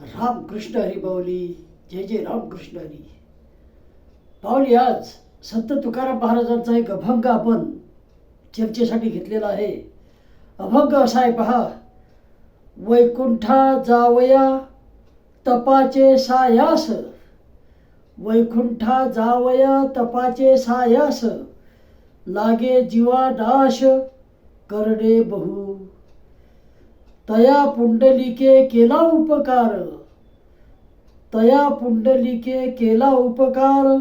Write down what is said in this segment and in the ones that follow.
रामकृष्ण हरी बावली जय जय रामकृष्ण हरी बावली आज संत तुकाराम महाराजांचा एक अभंग आपण चर्चेसाठी घेतलेला आहे. अभंग असा आहे पहा. वैकुंठा जावया तपाचे सायास. वैकुंठा जावया तपाचे सायास. लागे जीवा नाश करणे बहु. तया पुंडलिके केला उपकार. तया पुंडलिके केला उपकार.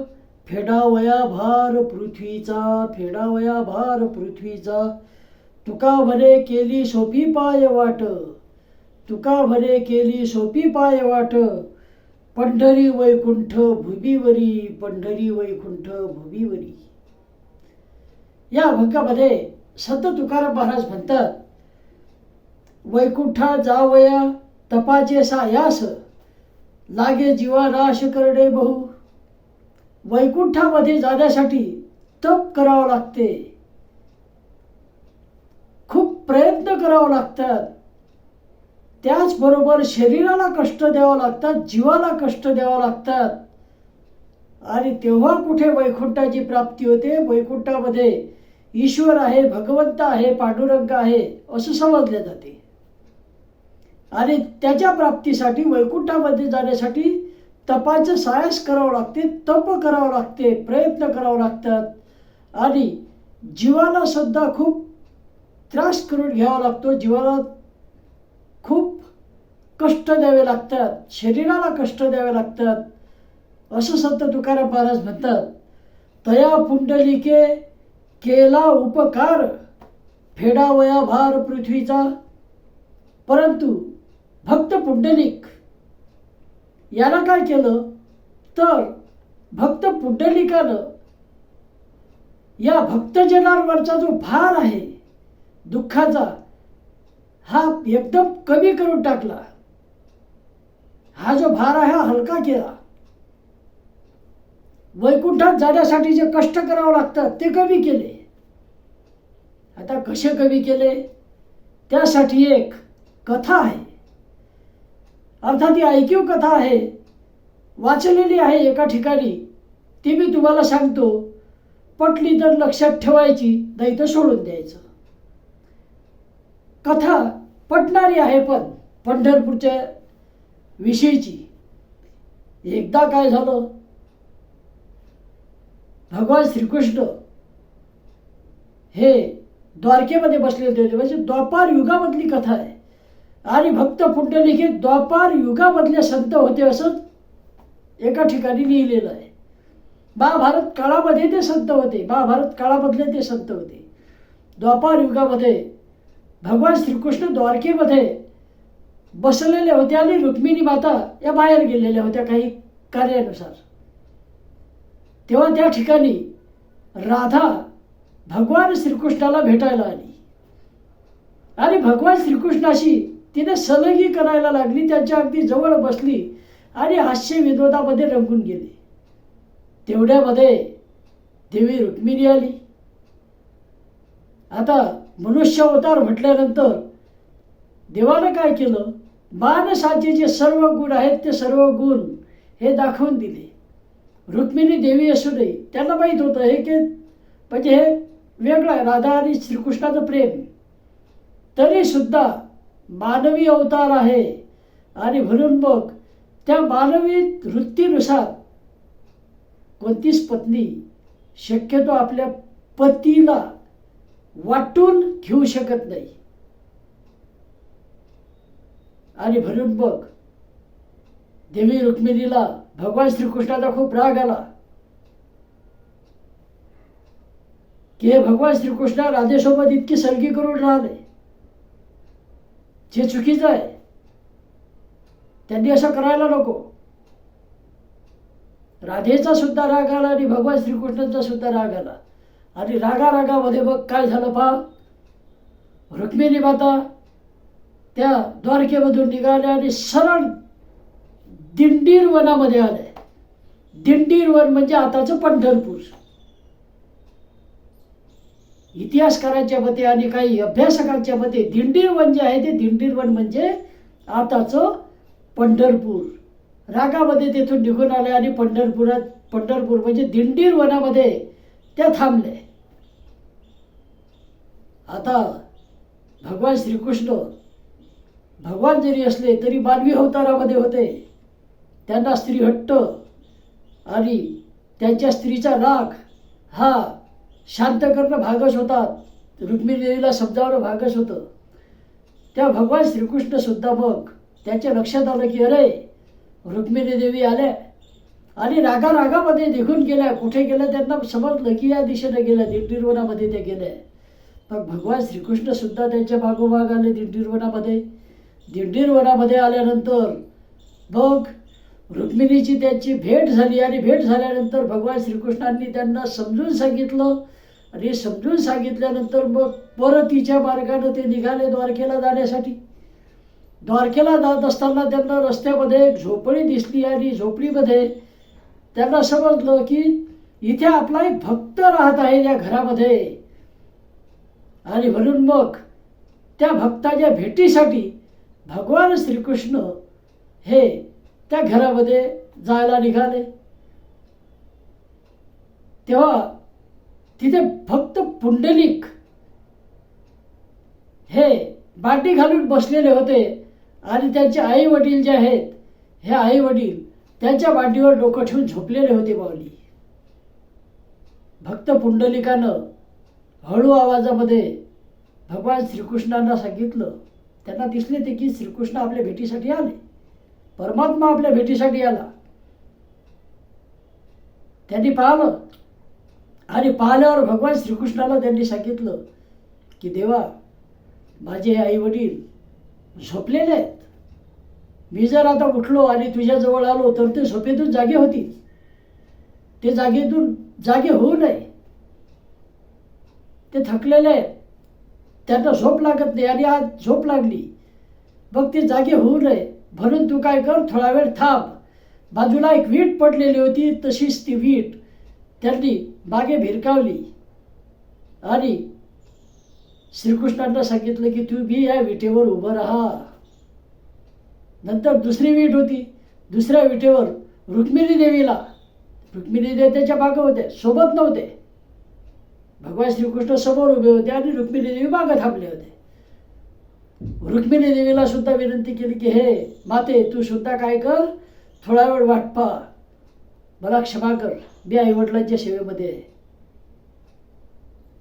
फेडावया भार पृथ्वीचा फेडावया भार पृथ्वीचा. तुका म्हणे केली सोपी पाय वाट. तुका म्हणे केली सोपी पाय वाट. पंढरी वैकुंठ भुबीवरी पंढरी वैकुंठ भुबीवरी. या अभंगामध्ये संत तुकाराम महाराज म्हणतात वैकुंठा जावया तपाचे सायास. लागे जीवा राश करडे बहु. वैकुंठामध्ये जाण्यासाठी तप करावं लागते. खूप प्रयत्न करावं लागतात. त्याचबरोबर शरीराला कष्ट द्यावं लागतात जीवाला कष्ट द्यावं लागतात. आणि तेव्हा कुठे वैकुंठाची प्राप्ती होते? वैकुंठामध्ये ईश्वर आहे भगवंत आहे पांडुरंग आहे असं समजले जाते. आणि त्याच्या प्राप्तीसाठी वैकुंठामध्ये जाण्यासाठी तपाचं सायस करावं लागते तप करावं लागते प्रयत्न करावं लागतात. आणि जीवाला सुद्धा खूप त्रास करून घ्यावा लागतो. जीवाला खूप कष्ट द्यावे लागतात. शरीराला कष्ट द्यावे लागतात. असं संत तुकाराम महाराज म्हणतात तया पुंडलिके केला उपकार फेडावया भार पृथ्वीचा. परंतु भक्त पुंडलिक. याला काय केलं? तर भक्त पुंडलिकानं या भक्तजनांवरचा जो भार आहे दुःखाचा हा एकदम कमी करून टाकला. हा जो भार आहे हा हलका केला. वैकुंठात जाण्यासाठी जे कष्ट करावं लागतात ते कमी केले. आता कसे कमी केले? त्यासाठी एक कथा आहे. अर्थात ही ऐकीव कथा आहे. वाचलेली आहे एका ठिकाणी. ती मी तुम्हाला सांगतो. पटली तर लक्षात ठेवायची नाही तर सोडून द्यायचं. कथा पटणारी आहे पण पंढरपूरच्या विषयीची. एकदा काय झालं? भगवान श्रीकृष्ण हे द्वारकेमध्ये बसलेले होते. म्हणजे द्वापार युगामधली कथा आहे. आणि भक्त पुंडलिखित द्वापार युगामधले संत होते असं एका ठिकाणी लिहिलेलं आहे. महाभारत काळामध्ये ते संत होते. महाभारत काळामधले ते संत होते. द्वापार युगामध्ये भगवान श्रीकृष्ण द्वारकेमध्ये बसलेले होते आणि रुक्मिणी माता या बाहेर गेलेल्या होत्या काही कार्यानुसार. तेव्हा त्या ठिकाणी राधा भगवान श्रीकृष्णाला भेटायला आली. आणि भगवान श्रीकृष्णाशी तिने सलगी करायला लागली त्यांच्या अगदी जवळ बसली आणि हास्य विनोदामध्ये रंगून गेली. तेवढ्यामध्ये देवी रुक्मिणी आली. आता मनुष्य अवतार म्हटल्यानंतर देवानं काय केलं? मानसाचे जे सर्व गुण आहेत ते सर्व गुण हे दाखवून दिले. रुक्मिणी देवी असू नये त्यांना माहीत होतं हे की म्हणजे हे वेगळं आहे राधा आणि श्रीकृष्णाचं प्रेम. तरी सुद्धा मानवी अवतार आहे. आणि म्हणून मग त्या मानवी वृत्तीनुसार कोणतीच पत्नी शक्यतो आपल्या पतीला वाटून घेऊ शकत नाही. आणि म्हणून मग देवी रुक्मिणीला भगवान श्रीकृष्णाचा खूप राग आला. की हे भगवान श्रीकृष्ण राधेसोबत इतकी सलगी करून राहिले. जे चुकीचं आहे त्यांनी असं करायला नको. राधेचा सुद्धा राग आला आणि भगवान श्रीकृष्णांचा सुद्धा राग आला. आणि रागा रागामध्ये मग काय झालं पहा. रुक्मिणी माता त्या द्वारकेमधून निघाल्या आणि सरळ दिंडीर वनामध्ये आले दिंडीर वन म्हणजे आताचं पंढरपूर. इतिहासकारांच्या मते आणि काही अभ्यासकांच्या मते दिंडीरवन जे आहे ते दिंडीरवन म्हणजे आताचं पंढरपूर. रागामध्ये तेथून निघून आले आणि पंढरपुरात पंढरपूर म्हणजे दिंडीर वनामध्ये त्या थांबले आता भगवान श्रीकृष्ण भगवान जरी असले तरी मानवी अवतारामध्ये होते. त्यांना स्त्री हट्ट आणि त्यांच्या स्त्रीचा राग हा शांत करणं भागच होतात रुक्मिणी शब्दावर भागच होतं. त्या भगवान श्रीकृष्ण सुद्धा मग त्यांच्या लक्षात आलं की अरे रुक्मिणी देवी आल्या. आणि रागा रागामध्ये निघून गेल्या. कुठे गेल्या त्यांना समजलं की या दिशेने गेल्या दिंडीरवनामध्ये त्या गेल्या. मग भगवान श्रीकृष्ण सुद्धा त्यांच्या मागोमाग आले दिंडीरवनामध्ये. दिंडीरवनामध्ये आल्यानंतर मग रुक्मिणीची त्यांची भेट झाली आणि भेट झाल्यानंतर भगवान श्रीकृष्णांनी त्यांना समजून सांगितलं आणि समजून सांगितल्यानंतर मग परत तिच्या मार्गानं ते निघाले द्वारकेला जाण्यासाठी. द्वारकेला जात असताना त्यांना रस्त्यामध्ये एक झोपडी दिसली आणि झोपडीमध्ये त्यांना समजलं की इथे आपला एक भक्त राहत आहे या घरामध्ये. आणि म्हणून मग त्या भक्ताच्या भेटीसाठी भगवान श्रीकृष्ण हे त्या घरामध्ये जायला निघाले. तेव्हा तिथे फक्त पुंडलिक हे बाटी घालून बसलेले होते आणि त्यांचे आई वडील जे आहेत हे आई वडील त्यांच्या मांडीवर डोकं ठेवून झोपलेले होते माऊली. भक्त पुंडलिकानं हळू आवाजामध्ये भगवान श्रीकृष्णांना सांगितलं. त्यांना दिसले ते की श्रीकृष्ण आपल्या भेटीसाठी आले. परमात्मा आपल्या भेटीसाठी आला. त्यांनी पाहिलं आणि पाहिल्यावर भगवान श्रीकृष्णाला त्यांनी सांगितलं की देवा माझे आई वडील झोपलेले आहेत. मी जर आता उठलो आणि तुझ्याजवळ आलो तर ते झोपेतून जागे होतील. ते जागेतून जागे होऊ नये. ते थकलेले आहेत. त्यांना झोप लागत नाही आणि आज झोप लागली. मग ते जागे होऊ नये. म्हणून तू काय कर थोडा वेळ थांब. बाजूला एक वीट पडलेली होती तशीच ती वीट त्यांनी मागे भिरकावली. आणि श्रीकृष्णांना सांगितलं की तू बी या विटेवर उभं राहा. नंतर दुसरी वीट होती. दुसऱ्या विटेवर रुक्मिणी देवीला. रुक्मिणी देवी त्याच्या मागं होते सोबत नव्हते. भगवान श्रीकृष्ण समोर उभे होते आणि रुक्मिणी देवी मागं थांबले होते. रुक्मिणी देवीला सुद्धा विनंती केली की हे माते तू सुद्धा काय कर? थोडा वेळ वाटपा मला क्षमा कर. मी आईवडिलांच्या सेवेमध्ये आहे.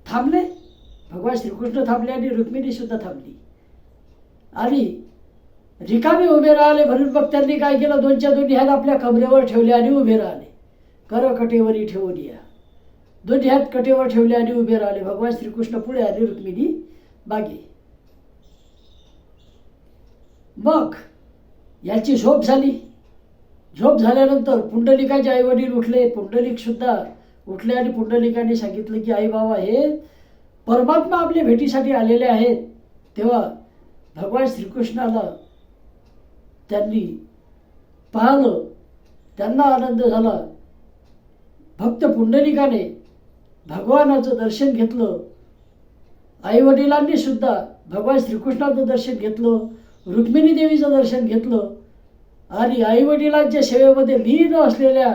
थांबले. भगवान श्रीकृष्ण थांबले आणि रुक्मिणी सुद्धा थांबली. आणि रिकामे उभे राहिले म्हणून मग त्यांनी काय केलं? दोनच्या दोन्ही ह्यात आपल्या कमरेवर ठेवले आणि उभे राहिले. कर कटेवरी ठेवून या. दोन्ही ह्यात कटेवर ठेवले आणि उभे राहिले. भगवान श्रीकृष्ण पुढे आले रुक्मिणी बागे मग याची झोप झाली. झोप झाल्यानंतर पुंडलिकाचे आई वडील उठले. पुंडलिक सुद्धा उठले आणि पुंडलिकाने सांगितलं की आई बाबा हे परमात्मा आपल्या भेटीसाठी आलेले आहेत. तेव्हा भगवान श्रीकृष्णाला त्यांनी पाहिलं. त्यांना आनंद झाला. भक्त पुंडलिकाने भगवानाचं दर्शन घेतलं. आईवडिलांनी सुद्धा भगवान श्रीकृष्णाचं दर्शन घेतलं. रुक्मिणी देवीचं दर्शन घेतलं. आणि आईवडिलांच्या सेवेमध्ये लीन असलेल्या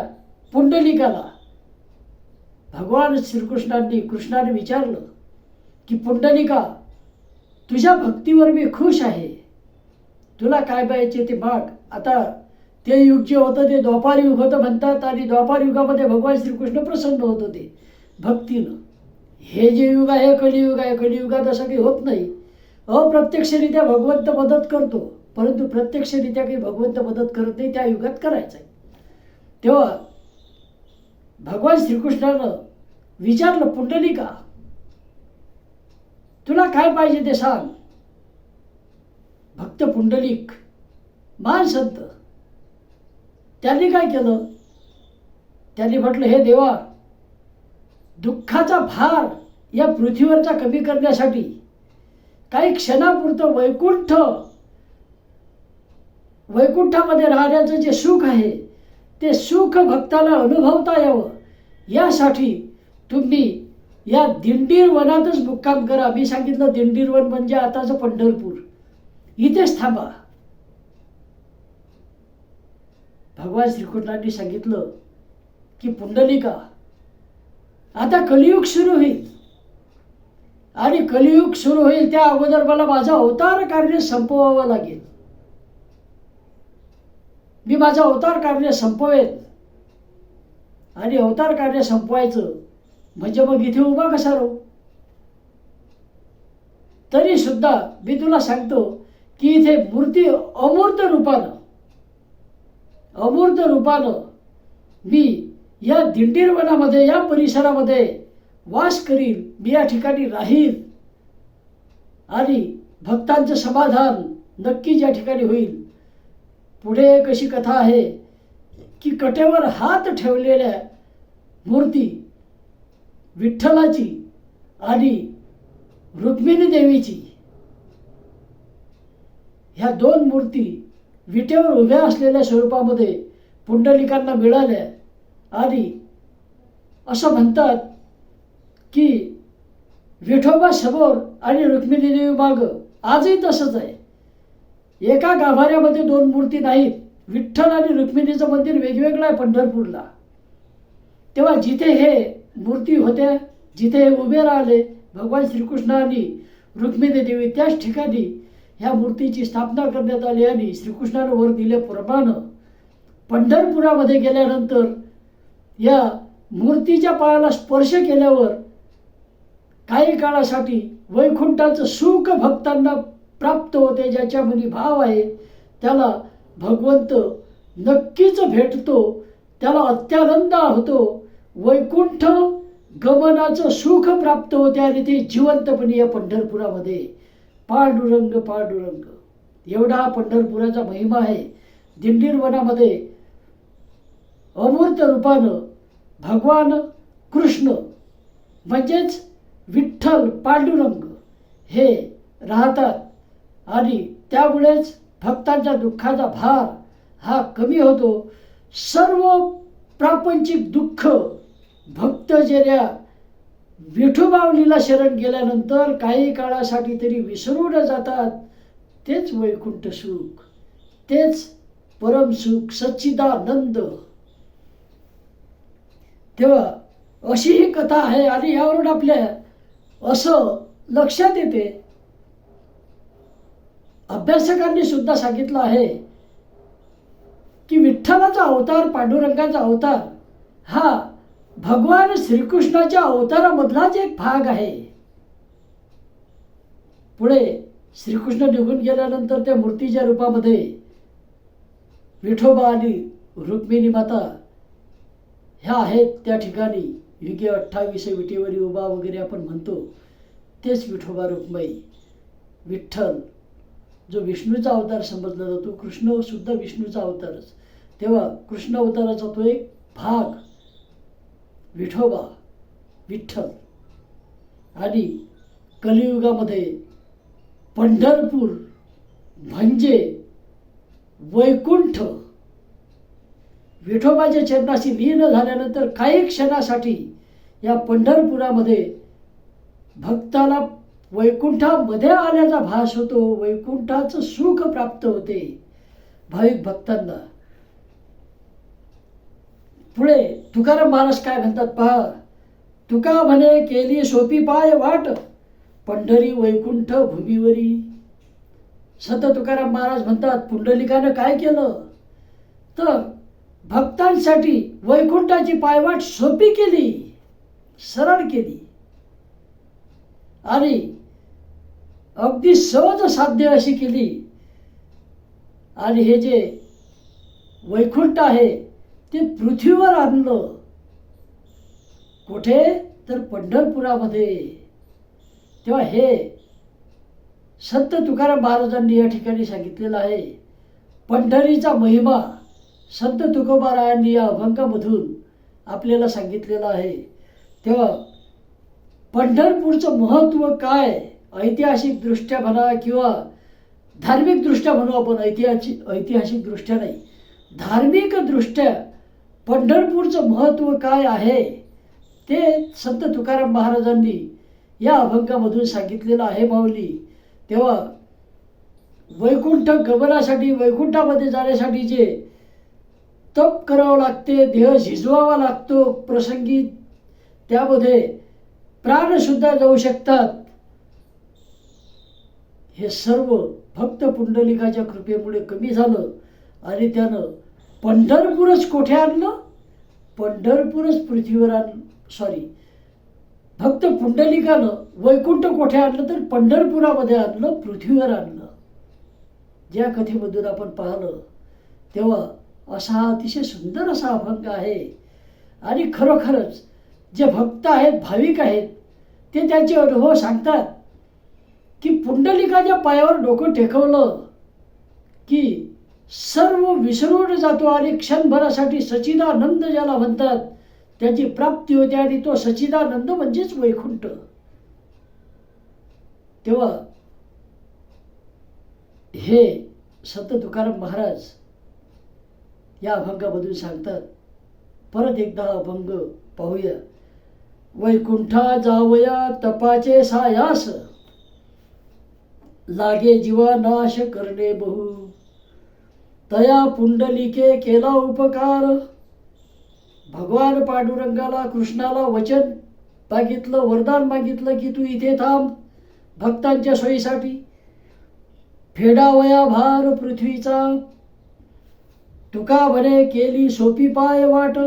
पुंडलिकाला भगवान श्रीकृष्णांनी कृष्णाने विचारलं की पुंडलिका तुझ्या भक्तीवर मी खुश आहे. तुला काय पाहिजे ते माग आता ते युग जे होतं ते द्वापार युग होतं म्हणतात आणि द्वापार युगामध्ये भगवान श्रीकृष्ण प्रसन्न होत होते भक्तीनं. हे जे युग आहे कलियुग आहे कलियुगात असं काही होत नाही. अप्रत्यक्षरित्या भगवंत मदत करतो. परंतु प्रत्यक्षरित्या काही भगवंत मदत करत नाही त्या युगात करायचं आहे तेव्हा भगवान श्रीकृष्णानं विचारलं पुंडलिका तुला काय पाहिजे ते सांग. भक्त पुंडलिक मान संत. त्यांनी काय केलं? त्यांनी म्हटलं हे देवा दुःखाचा भार या पृथ्वीवरचा कमी करण्यासाठी काही क्षणापुरतं वैकुंठ वैकुंठामध्ये राहण्याचं जे सुख आहे ते सुख भक्ताला अनुभवता यावं. यासाठी तुम्ही या दिंडीर वनातच मुक्काम करा. मी सांगितलं दिंडीर वन म्हणजे आताचं पंढरपूर. इथेच थांबा. भगवान श्रीकृष्णांनी सांगितलं की पुंडलिका आता कलियुग सुरू होईल. आणि कलियुग सुरू होईल त्या अगोदर मला माझा अवतार कार्य संपवावं लागेल. मी माझं अवतार कार्य संपवेल आणि अवतार कार्य संपवायचं म्हणजे मग इथे उभा कसा राहू? तरी सुद्धा मी तुला सांगतो की इथे मूर्ती अमूर्त रूपानं अमूर्त रूपानं मी या दिंडीरवनामध्ये या परिसरामध्ये वास करील मी या ठिकाणी राहील आणि भक्तांचं समाधान नक्कीच या ठिकाणी होईल. पुढे एक अशी कथा आहे? की कटेवर हात ठेवलेल्या मूर्ती विठ्ठलाची आणि रुक्मिणी देवीची. ह्या दोन मूर्ती विटेवर उभ्या असलेल्या स्वरूपामध्ये पुंडलिकांना मिळाल्या आणि असं म्हणतात की विठोबा समोर आणि रुक्मिणी देवी मागं आजही तसंच आहे. एका गाभाऱ्यामध्ये दोन मूर्ती नाहीत. विठ्ठल आणि रुक्मिणीचं मंदिर वेगवेगळं आहे पंढरपूरला. तेव्हा जिथे हे मूर्ती होत्या जिथे हे उभे राहिले भगवान श्रीकृष्ण आणि रुक्मिणी देवी त्याच ठिकाणी ह्या मूर्तीची स्थापना करण्यात आली आणि श्रीकृष्णानं वर दिल्याप्रमाणे पंढरपुरामध्ये गेल्यानंतर या मूर्तीच्या पायाला स्पर्श केल्यावर काही काळासाठी वैकुंठाचं सुख भक्तांना प्राप्त होते ज्याच्या मनी भाव आहे त्याला भगवंत नक्कीच भेटतो त्याला अत्यानंद होतो. वैकुंठ गमनाचं सुख प्राप्त होते आणि ते जिवंतपणे या पंढरपुरामध्ये. पांडुरंग पांडुरंग. एवढा पंढरपुराचा महिमा आहे. दिंडीर वनामध्ये अमूर्त रूपानं भगवान कृष्ण म्हणजेच विठ्ठल पांडुरंग हे राहतात. आणि त्यामुळेच भक्तांच्या दुःखाचा भार हा कमी होतो. सर्व प्रापंचिक दुःख भक्त जेऱ्या विठोबावलीला शरण गेल्यानंतर काही काळासाठी तरी विसरून जातात. तेच वैकुंठ सुख तेच परमसुख सच्चिदानंद. तेव्हा अशी ही कथा आहे आणि यावरून आपल्या असं लक्षात येते अभ्यासकांनी सुद्धा सांगितलं आहे की विठ्ठलाचा अवतार पांडुरंगाचा अवतार हा भगवान श्रीकृष्णाच्या अवतारामधलाच एक भाग आहे. पुढे श्रीकृष्ण निघून गेल्यानंतर त्या मूर्तीच्या रूपामध्ये विठोबा आणि रुक्मिणी माता ह्या आहेत. त्या ठिकाणी युगे अठ्ठावीस विटीवरी उभा वगैरे आपण म्हणतो. तेच विठोबा रुक्माई विठ्ठल जो विष्णूचा अवतार समजला जातो कृष्ण सुद्धा विष्णूचा अवतारच. तेव्हा कृष्ण अवताराचा तो एक भाग विठोबा विठ्ठल आणि कलियुगामध्ये पंढरपूर म्हणजे वैकुंठ. विठोबाच्या चरणाशी लीन झाल्यानंतर काही क्षणासाठी या पंढरपुरामध्ये भक्ताला वैकुंठामध्ये आल्याचा भास होतो वैकुंठाचं सुख प्राप्त होते. भाविक भक्तांना पुढे तुकाराम महाराज काय म्हणतात पहा? तुका म्हणे केली सोपी पाय वाट पंढरी वैकुंठ भूमीवरी. सत तुकाराम महाराज म्हणतात पुंडलिकानं काय केलं? तर भक्तांसाठी वैकुंठाची पायवाट सोपी केली सरळ केली. आणि अगदी सहज साध्य अशी केली. आणि हे जे वैकुंठ आहे ते पृथ्वीवर आणलं. कुठे? तर पंढरपुरामध्ये. तेव्हा हे संत तुकाराम महाराजांनी या ठिकाणी सांगितलेलं आहे. पंढरीचा महिमा संत तुकोबारायांनी या अभंगामधून आपल्याला सांगितलेलं आहे. तेव्हा पंढरपूरचं महत्त्व काय? ऐतिहासिकदृष्ट्या म्हणा किंवा धार्मिकदृष्ट्या म्हणू आपण ऐतिहासिक ऐतिहासिकदृष्ट्या नाही. धार्मिकदृष्ट्या पंढरपूरचं महत्त्व काय आहे ते संत तुकाराम महाराजांनी या अभंगामधून सांगितलेलं आहे माऊली. तेव्हा वैकुंठ गमनासाठी वैकुंठामध्ये जाण्यासाठी जे तप करावं लागते देह झिजवावा लागतो प्रसंगी त्यामध्ये प्राणसुद्धा जाऊ शकतात. हे सर्व भक्त पुंडलिकाच्या कृपेमुळे कमी झालं आणि त्यानं पंढरपूरच कोठे आणलं? पंढरपूरच पृथ्वीवर आण सॉरी भक्त पुंडलिकानं वैकुंठ कोठे आणलं तर पंढरपुरामध्ये आणलं पृथ्वीवर आणलं. ज्या कथेमधून आपण पाहिलं तेव्हा असा अतिशय सुंदर असा अभंग आहे. आणि खरोखरच जे भक्त आहेत भाविक आहेत ते त्यांचे अनुभव सांगतात. की पुंडलिकाच्या पायावर डोकं टेकवलं की सर्व विसरून जातो आणि क्षणभरासाठी सचिदानंद ज्याला म्हणतात त्याची प्राप्ती होते आणि तो सचिदानंद म्हणजेच वैकुंठ. तेव्हा हे संत तुकाराम महाराज या अभंगामधून सांगतात परत एकदा अभंग पाहूया. वैकुंठा जावया तपाचे सायास. लागे जीवा नाश करणे बहु. तया पुंडलिके केला उपकार. भगवान पांडुरंगाला कृष्णाला वचन. मागितलं वरदान मागितलं की तू इथे थांब भक्तांच्या सोयीसाठी. फेडावया भार पृथ्वीचा. तुका भरे केली सोपी पाय वाट.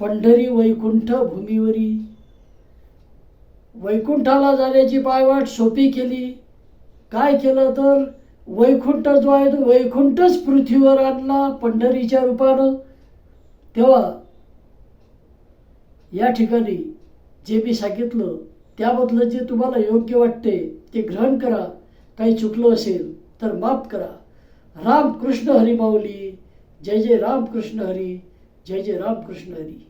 पंढरी वैकुंठ भूमीवरी. वैकुंठाला जाण्याची पायवाट सोपी केली. काय केलं तर वैकुंठ जो आहे तो वैकुंठच पृथ्वीवर आणला पंढरीच्या रूपानं. तेव्हा या ठिकाणी जे मी सांगितलं त्यामधलं जे तुम्हाला योग्य वाटते ते ग्रहण करा. काही चुकलं असेल तर माफ करा. रामकृष्ण हरी माऊली. जय जय रामकृष्ण हरी. जय जय रामकृष्ण हरी.